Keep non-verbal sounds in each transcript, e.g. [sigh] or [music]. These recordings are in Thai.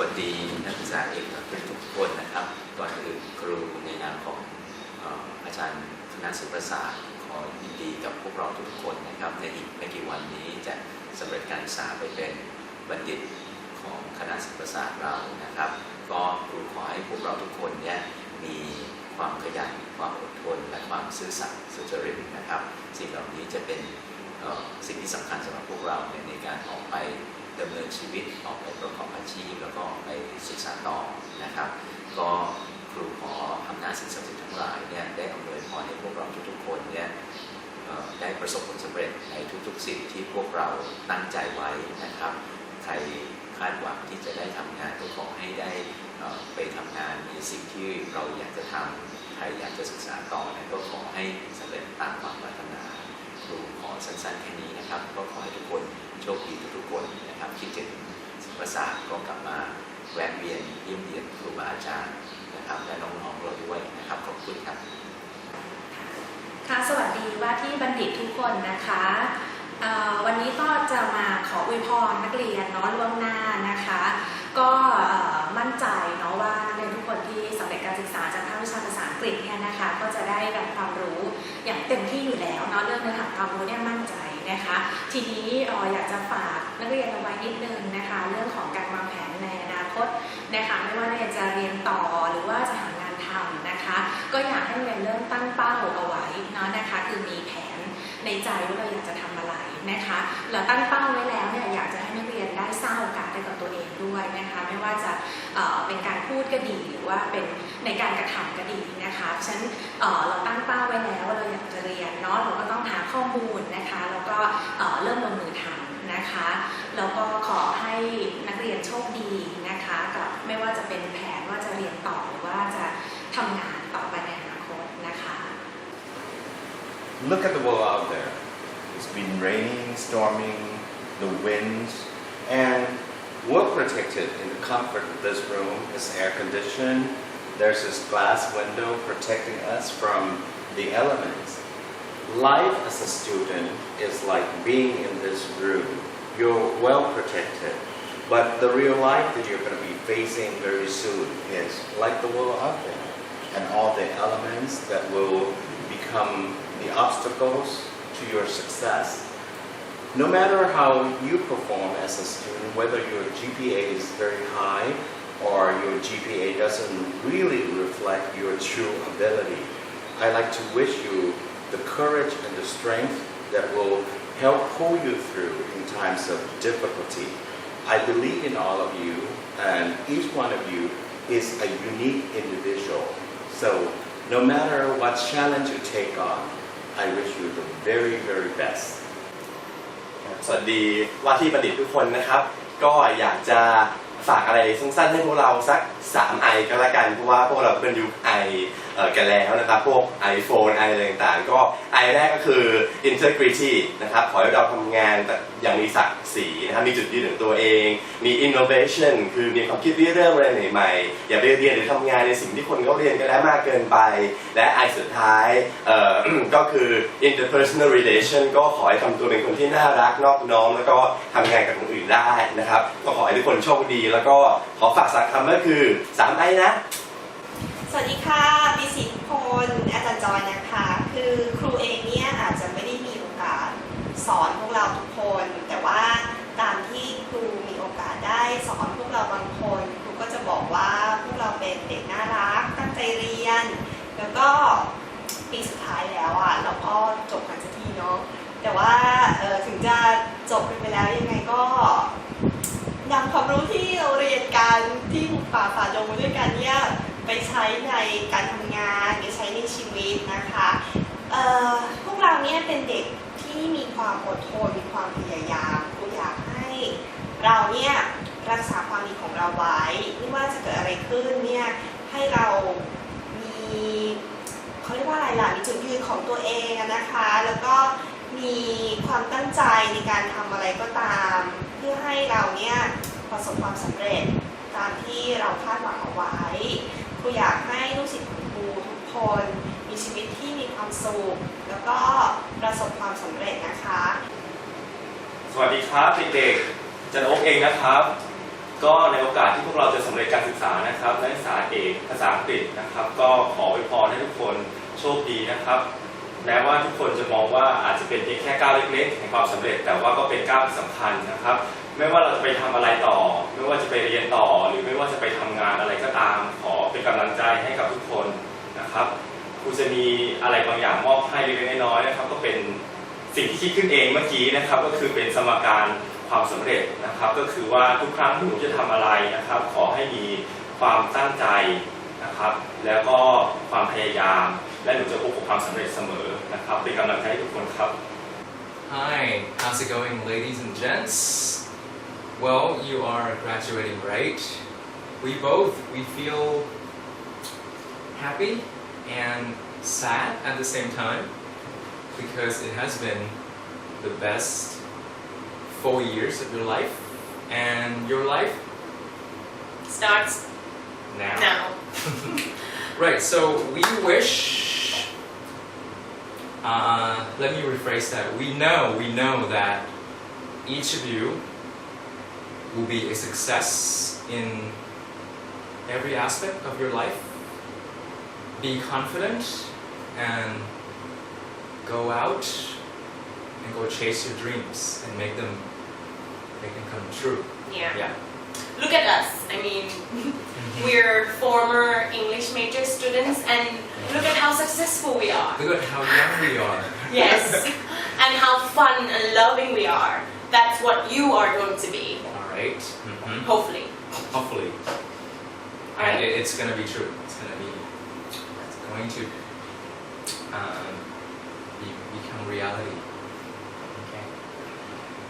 วัสดีนักศึกษาเอกทุกคนนะครับ ก่อนอื่นครูในนามของอาจารย์คณะศิลปศาสตร์ขอยินดีกับพวกเราทุกคนนะครับ ในอีกไม่กี่วันนี้จะสำเร็จการศึกษาไปเป็นบัณฑิตของคณะศิลปศาสตร์เรานะครับ ก็ครูขอให้พวกเราทุกคนเนี่ยมีความขยันความอดทน และความซื่อสัตย์สุจริตนะครับ สิ่งเหล่านี้จะเป็นสิ่งที่สำคัญสำหรับพวกเราในการออกไป ดำเนินชีวิตออกไปประกอบอาชีพแล้วก็ไปศึกษาต่อนะครับ ก็ครูขออำนาจสิ่งศักดิ์สิทธิ์ทั้งหลายเนี่ยได้อำนวยพรให้พวกเราทุกๆคนเนี่ยได้ประสบผลสำเร็จในทุกๆสิ่งที่พวกเราตั้งใจไว้นะครับ ใครคาดหวังที่จะได้ทำงานก็ขอให้ได้ไปทำงานในสิ่งที่เราอยากจะทำใครอยากจะศึกษาต่อเนี่ยก็ขอให้สำเร็จตามความปรารถนาครูขอสั้นๆแค่นี้นะครับ ก็ขอให้ทุกคน โชคดีทุกคนนะครับคิดถึงศิลปศาสตร์ก็กลับมาแวะเวียนเยี่ยมเยียนครูบาอาจารย์นะครับและน้องๆเราด้วยนะครับขอบคุณครับค่ะสวัสดีว่าที่บัณฑิตทุกคนนะคะวันนี้ก็จะมาขออวยพรนักเรียนเนาะล่วงหน้านะคะ ก็มั่นใจเนาะว่านักเรียนทุกคนที่สำเร็จการศึกษาจากภาควิชาภาษาอังกฤษเนี่ยนะคะ ก็จะได้รับความรู้อย่างเต็มที่อยู่แล้วเนาะเรื่องเนื้อหาความรู้เนี่ยมั่นใจ นะคะ ทีนี้เอ่ออยากจะฝากนักเรียนเอาไว้นิดนึงนะคะ เรื่องของการวางแผนในอนาคตนะคะไม่ว่านักเรียนจะเรียนต่อหรือว่าจะหางานทำนะคะ ก็อยากให้นักเรียนเริ่มตั้งเป้าเอาไว้เนาะนะคะ คือมีแผน ในใจว่าเราอยากจะทำอะไรนะคะเราตั้งเป้าไว้แล้วเนี่ยอยากจะให้นักเรียนได้สร้างโอกาสให้กับตัวเองด้วยนะคะไม่ว่าจะเเป็นการพูดก็ดีหรือว่าเป็นในการกระทำก็ดีนะคะฉะนันเเราตั้งเป้าไว้แล้วว่าเราอยากจะเรียนเนาะเราก็ต้องหาข้อมูลนะคะแล้วก็เเริ่มลงมือทำนะคะแล้วก็ขอให้นักเรียนโชคดีนะคะกับไม่ว่าจะเป็นแผนว่าจะเรียนต่อหรือว่าจะทำงาน Look at the world out there. It's been raining, storming, the winds, and we're protected in the comfort of this room. It's air conditioned. There's this glass window protecting us from the elements. Life as a student is like being in this room. You're well protected. But the real life that you're going to be facing very soon is like the world out there. And all the elements that will become the obstacles to your success. No matter how you perform as a student, whether your GPA is very high or your GPA doesn't really reflect your true ability, I like to wish you the courage and the strength that will help pull you through in times of difficulty. I believe in all of you, and each one of you is a unique individual. So, no matter what challenge you take on, I wish you the very, very best. สวัสดีว่าที่บัณฑิตทุกคนนะครับ ก็อยากจะฝากอะไรสั้นๆให้พวกเราสัก3ไอก็แล้วกันเพราะว่าพวกเราเป็นยุคไอเอ่อกันแล้วนะครับ พวก iPhone ไออะไรต่างๆ ก็ไอแรกก็คือ integrity นะครับ ขอให้เราทำงานแต่อย่างมีศักดิ์ีนะครับมีจุดยืนของตัวเอง มี innovation คือมีความคิดริเริ่มอะไรใหม่ๆ อย่าไปเรียนหรือทำงานในสิ่งที่คนเขาเรียนกันแล้วมากเกินไป และไอสุดท้ายเอ่อ ก็คือ interpersonal relation ก็ขอให้ทำตัวเป็นคนที่น่ารักนอบน้อมแล้วก็ทำงานกับคนอื่นได้นะครับ ก็ขอให้ทุกคนโชคดี แล้วก็ขอฝากสักคำก็คือ3ไอนะสวัสดีค่ะดิสิทธิพลอาจารย์จอยนะคะ คือครูเองเนี่ยอาจจะไม่ได้มีโอกาสสอนพวกเราทุกคน แต่ว่าตามที่ครูมีโอกา สได้สอนพวกเราบางคนครูก็จะบอกว่าพวกเราเป็นเด็กน่ารักตั้งใจเรียน แล้วก็ปีสุดท้ายแล้วอะเราก็จบกันสักทีเนาะแต่ว่าถึงจะจบกันไปแล้วยังไงก็นำความรู้ที่เราเรียนกันที่ป่าฝ่าดงมาด้วยกันเนี่ยไปใช้ในการทำงานไปใช้ในชีวิตนะคะพวกเราเนี่ยเป็นเด็กที่มีความอดทนมีความพยายามครูอยากให้เราเนี่ย รักษาความดีของเราไว้ไม่ว่าจะเกิดอะไรขึ้นเนี่ยให้เรามีเขาเรียกว่าอะไรล่ะมีจุดยืนของตัวเองนะคะ แล้วก็มีความตั้งใจในการทำอะไรก็ตาม เพื่อให้เราเนี่ยประสบความสำเร็จตามที่เราคาดหวังเอาไว้ครูอยากให้ลูกศิษย์ของครูทุกคนมีชีวิตที่มีความสุขแล้วก็ประสบความสำเร็จนะคะ สวัสดีครับเด็กๆจันโอ๊กเองนะครับ ก็ในโอกาสที่พวกเราจะสำเร็จการศึกษานะครับนักศึกษาเอกภาษาอังกฤษนะครับ ก็ขออวยพรให้ทุกคนโชคดีนะครับแม้ว่าทุกคนจะมองว่าอาจจะเป็นเพียงแค่ก้าวเล็กๆแห่งความสำเร็จ แต่ว่าก็เป็นก้าวที่สำคัญนะครับ ไม่ว่าเราจะไปทำอะไรต่อ ไม่ว่าจะไปเรียนต่อ หรือไม่ว่าจะไปทำงานอะไรก็ตาม ขอเป็นกำลังใจให้กับทุกคนนะครับครูจะมีอะไรบางอย่างมอบให้เล็กๆน้อยๆนะครับ ก็เป็นสิ่งที่คิดขึ้นเองเมื่อกี้นะครับ ก็คือเป็นสมการ ความสำเร็จนะครับ ก็คือว่าทุกครั้งที่หนูจะทำอะไรนะครับ ขอให้มีความตั้งใจนะครับ แล้วก็ความพยายาม และหนูจะพบกับความสำเร็จเสมอนะครับ เป็นกำลังใจให้ทุกคนครับ Hi, how's it going, ladies and gents? Well, you are graduating, right? We both we feel happy and sad at the same time because it has been the best four years of your life, and your life starts now. now [laughs] Right, so we wish. Uh, let me rephrase that. We know, we know that each of you will be a success in every aspect of your life. Be confident and go out and go chase your dreams and make them make them come true. Yeah. Yeah. Look at us. I mean, [laughs] we're former English major students, and look at how successful we are. Look at how young we are. [laughs] Yes. and how fun and loving we are. That's what you are going to be, All right. Mhm. hopefully. Hopefully. And Alright. it, it's gonna be true. It's gonna be, it's going to um, be, become reality.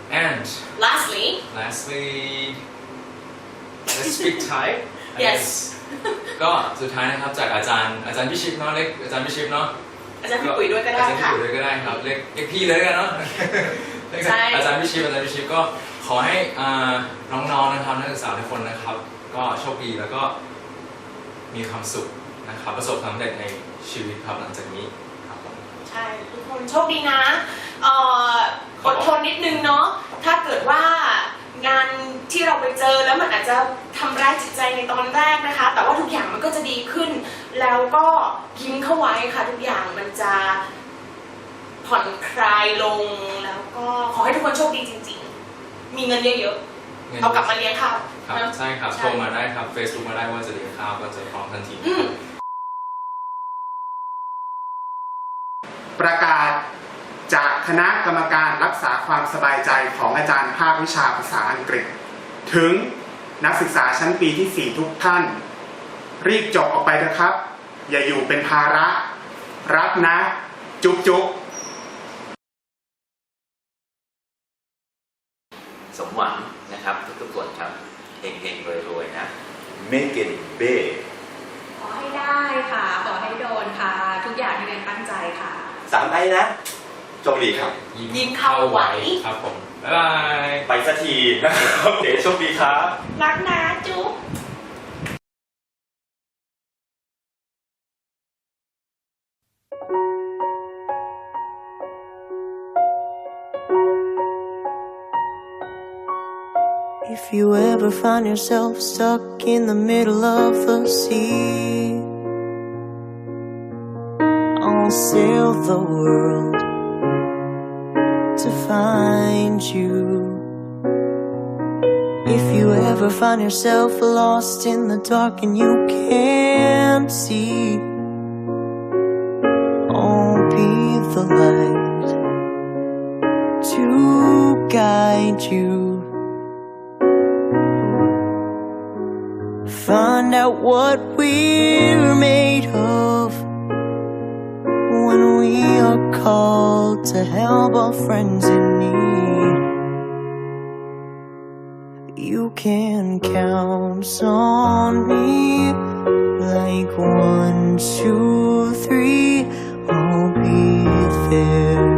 Okay. And Lastly, lastly, let's speak Thai. I Yes. guess. ก็สุดท้ายนะครับจากอาจารย์อาจารย์พิชิตเนาะเล็กอาจารย์พิชิตเนาะอาจารย์พี่ปุ๋ยด้วยก็ได้อาจารย์พี่ค่ะปุ๋ยเลยก็ได้ครับเรียกเรียกพี่เลยกันเนาะเรียกใช่อาจารย์พิชิตอาจารย์พิชิตก็ขอให้อ่าน้องๆนะครับนักศึกษาทุกคนนะครับ ก็โชคดีแล้วก็มีความสุขนะครับประสบความสำเร็จในชีวิตครับหลังจากนี้ครับผมใช่ทุกคนโชคดีนะเอ่อ อดทนนิดนึงเนาะถ้าเกิดว่างานที่เราไปเจอแล้วมันอาจจะทำร้ายจิตใจในตอนแรกนะคะ แต่ว่าทุกอย่างมันก็จะดีขึ้น แล้วก็ยิ้มเข้าไว้ค่ะ ทุกอย่างมันจะผ่อนคลายลงแล้วก็ขอให้ทุกคนโชคดีจริง ๆ มีเงินเยอะๆเอากลับมาเลี้ยงข้าวครับนะใช่ครับใช่โทรมาได้ครับ Facebook มาได้ว่าจะเลี้ยงข้าวก็จะพร้อมทันทีอืมประกาศ จากคณะกรรมการรักษาความสบายใจของอาจารย์ภาควิชาภาษาอังกฤษ ถึงนักศึกษาชั้นปีที่ 4 ทุกท่าน รีบจบออกไปนะครับ อย่าอยู่เป็นภาระ รักนะ จุ๊บจุ๊บสมหวังนะครับ ทุกๆคนครับเฮงๆรวยๆนะ Make it big. ขอให้ได้ค่ะ ขอให้โดนค่ะ ทุกอย่างที่เรียนตั้งใจค่ะสามไอนะ โชคดีครับ ยิ้มเข้าไว้ครับผมบ๊ายบายไปสักทีนะครับเดี๋ยวโชคดีครับ รักนะจุ๊บ If you ever find yourself stuck in the middle of the sea, I'll sail the world find you. If you ever find yourself lost in the dark and you can't see, I'll be the light to guide you. Find out what we're made of called to help our friends in need. You can count on me like one, two, three. I'll be there.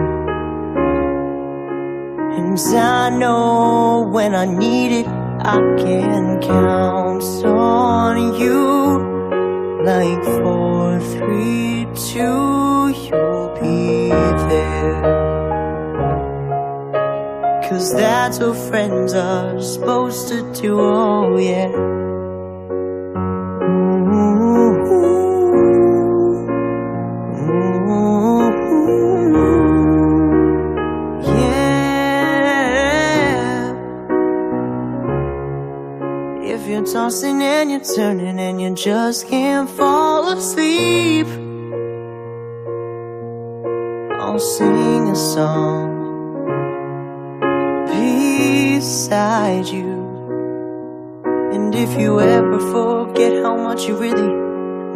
And I know when I need it, I can count on you. Like four, three, two, you'll be there. Cause that's what friends are supposed to do, oh yeah. Yeah. If you're tossing and you're turning and you just can't fall asleep, I'll sing a song beside you. And if you ever forget how much you really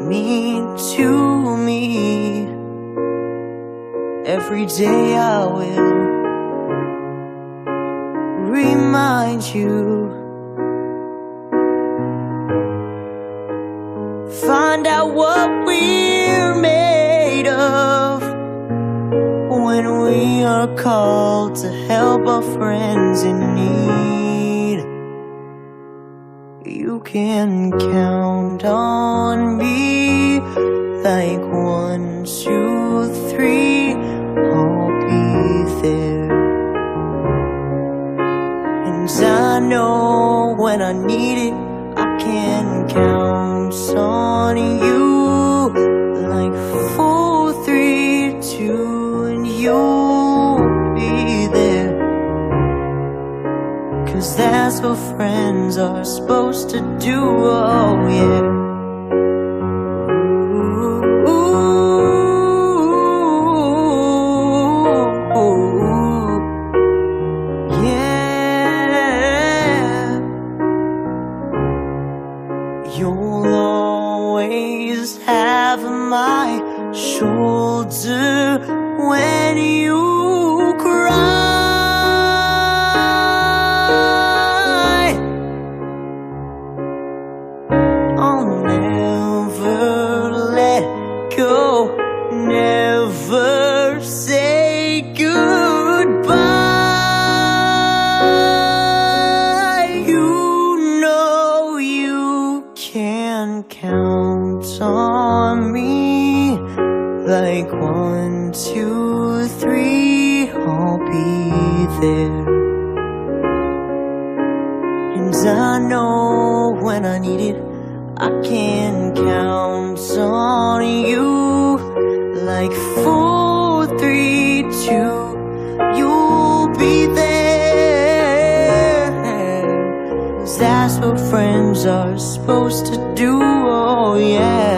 mean to me, every day I will remind you. Find out what we're made of when we are called to help our friends in need. You can count on me like one, two, three. I'll be there. And I know when I need it, I can count on you. You'll be there. Cause that's what friends are supposed to do, oh yeah. And I know when I need it, I can count on you. Like four, three, two, you'll be there. 'Cause that's what friends are supposed to do, oh yeah.